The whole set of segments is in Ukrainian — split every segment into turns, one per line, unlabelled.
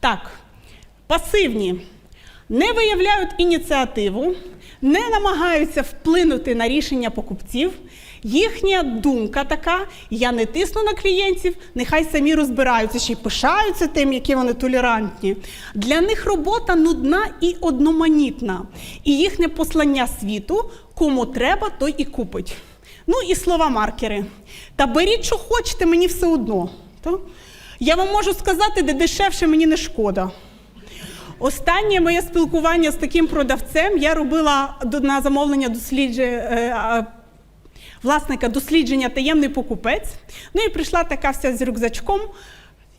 Так, пасивні не виявляють ініціативу, не намагаються вплинути на рішення покупців. Їхня думка така: я не тисну на клієнтів, нехай самі розбираються, ще й пишаються тим, які вони толерантні. Для них робота нудна і одноманітна. І їхнє послання світу, кому треба, той і купить. Ну і слова маркери. Та беріть, що хочете, мені все одно. Я вам можу сказати, де дешевше мені не шкода. Останнє моє спілкування з таким продавцем я робила на замовлення дослідження. Власника дослідження таємний покупець. Ну і прийшла така вся з рюкзачком.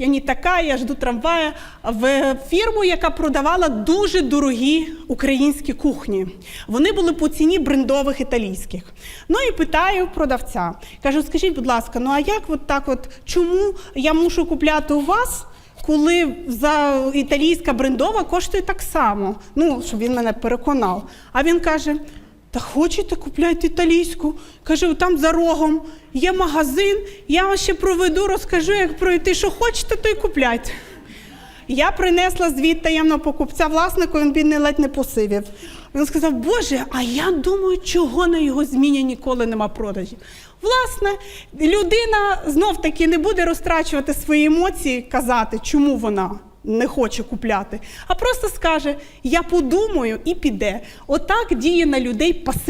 Я не така, я жду трамвая в фірму, яка продавала дуже дорогі українські кухні. Вони були по ціні брендових італійських. Ну і питаю продавця. Кажу, скажіть, будь ласка, ну а як от так, от чому я мушу купляти у вас? Коли за італійська брендова коштує так само, ну щоб він мене переконав. А він каже: та хочете, купляйте італійську. Каже, там за рогом є магазин, я вас ще проведу, розкажу, як пройти. Що хочете, то й купляйте. Я принесла звіт таємного покупця власнику, він бідний ледь не посивів. Він сказав: Боже, а я думаю, чого на його зміні ніколи нема продажів. Власне, людина знов таки не буде розтрачувати свої емоції, казати, чому вона не хоче купляти, а просто скаже: Я подумаю і піде. Отак діє на людей пасив.